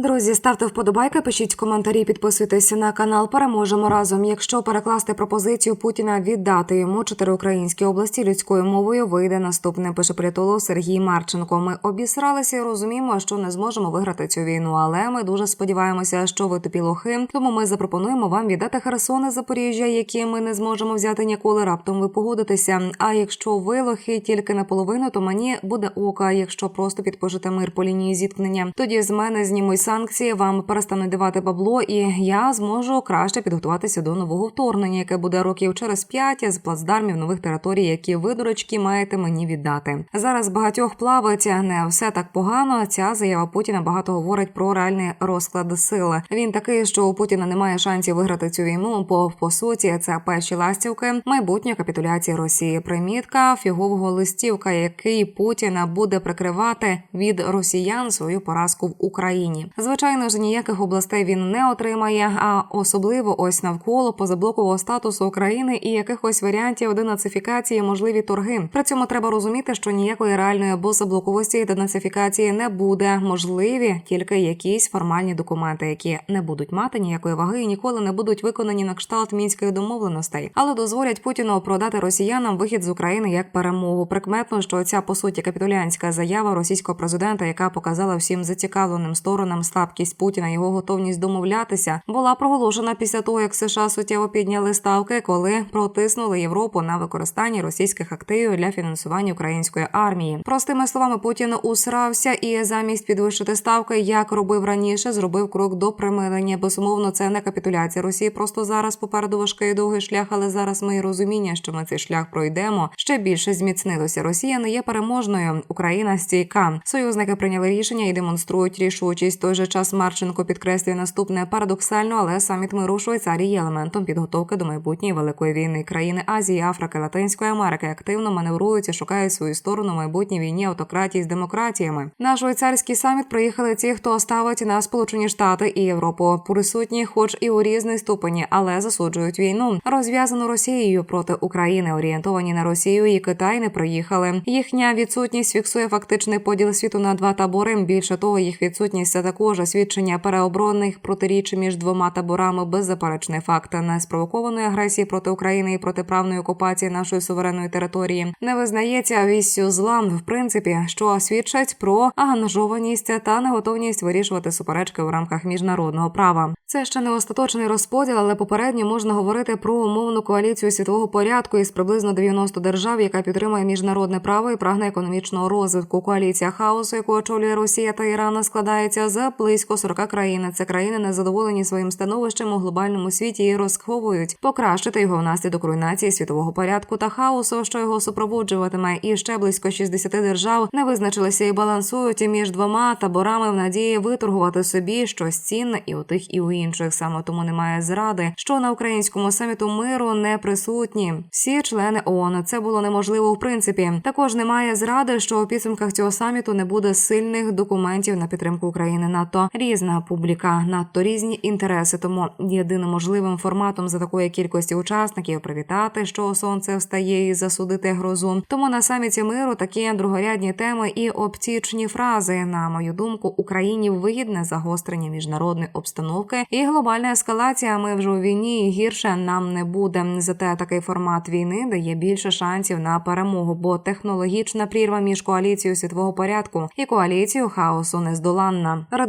Друзі, ставте вподобайки, пишіть коментарі, підписуйтесь на канал. Переможемо разом. Якщо перекласти пропозицію Путіна віддати йому чотири українські області людською мовою, вийде наступне. Пише політолог Сергій Марченко. Ми обісралися і розуміємо, що не зможемо виграти цю війну, але ми дуже сподіваємося, що ви тупі лохи. Тому ми запропонуємо вам віддати Херсон і Запоріжжя, які ми не зможемо взяти ніколи. Раптом ви погодитеся. А якщо ви лохи тільки наполовину, то мені буде ока. Якщо просто підпишете мир по лінії зіткнення, тоді з мене знімуть санкції, вам перестануть давати бабло, і я зможу краще підготуватися до нового вторгнення, яке буде років через п'ять з плацдармів нових територій, які ви дурочки маєте мені віддати. Зараз багатьох плавається не все так погано. Ця заява Путіна багато говорить про реальний розклад сил. Він такий, що у Путіна немає шансів виграти цю війну, бо по суті це перші ластівки майбутньої капітуляції Росії. Примітка фігового листівка, який Путіна буде прикривати від росіян свою поразку в Україні. Звичайно ж, ніяких областей він не отримає, а особливо ось навколо позаблокового статусу України і якихось варіантів денацифікації можливі торги. При цьому треба розуміти, що ніякої реальної позаблоковості денацифікації не буде. Можливі тільки якісь формальні документи, які не будуть мати ніякої ваги і ніколи не будуть виконані на кшталт мінських домовленостей, але дозволять Путіну продати росіянам вихід з України як перемогу. Прикметно, що ця по суті капітулянська заява російського президента, яка показала всім зацікавленим сторонам слабкість Путіна, його готовність домовлятися, була проголошена після того, як США суттєво підняли ставки, коли протиснули Європу на використання російських активів для фінансування української армії. Простими словами, Путін усрався і замість підвищити ставки, як робив раніше, зробив крок до примирення. Безумовно, це не капітуляція Росії. Просто зараз попереду важкий і довгий шлях, але зараз ми і розуміння, що ми цей шлях пройдемо. Ще більше зміцнилося. Росія не є переможною. Україна стійка. Союзники прийняли рішення і демонструють рішучість. Той же час Марченко підкреслює наступне парадоксально, але саміт миру у Швейцарії є елементом підготовки до майбутньої великої війни. Країни Азії, Африки, Латинської Америки активно маневрують і шукають свою сторону в майбутній війні автократії з демократіями. На швейцарський саміт приїхали ті, хто ставить на Сполучені Штати і Європу. Присутні, хоч і у різній ступені, але засуджують війну, розв'язану Росією проти України, орієнтовані на Росію і Китай не приїхали. Їхня відсутність фіксує фактичний поділ світу на два табори. Більше того, їх відсутність це також свідчення переоборонних протиріч між двома таборами. Беззаперечний факт неспровокованої агресії проти України і протиправної окупації нашої суверенної території не визнається віссю зла, в принципі, що свідчать про ангажованість та неготовність вирішувати суперечки в рамках міжнародного права. Це ще не остаточний розподіл, але попередньо можна говорити про умовну коаліцію світового порядку із приблизно 90 держав, яка підтримує міжнародне право і прагне економічного розвитку. Коаліція хаосу, яку очолює Росія та Іран, складається з близько 40 країн. Це країни незадоволені своїм становищем у глобальному світі і розховують покращити його внаслідок руйнації світового порядку та хаосу, що його супроводжуватиме. І ще близько 60 держав не визначилися і балансують між двома таборами в надії виторгувати собі щось цінне і у тих, і у інших. Саме тому немає зради, що на українському саміту миру не присутні. Всі члени ООН. Це було неможливо в принципі. Також немає зради, що у підсумках цього саміту не буде сильних документів на підтримку України. Надто різна публіка, надто різні інтереси. Тому єдиним можливим форматом за такої кількості учасників привітати, що сонце встає і засудити грозу. Тому на саміті миру такі другорядні теми і оптічні фрази, на мою думку, Україні вигідне загострення міжнародної обстановки і глобальна ескалація. Ми вже у війні і гірше нам не буде. Зате такий формат війни дає більше шансів на перемогу, бо технологічна прірва між коаліцією світового порядку і коаліцією хаосу нездоланна.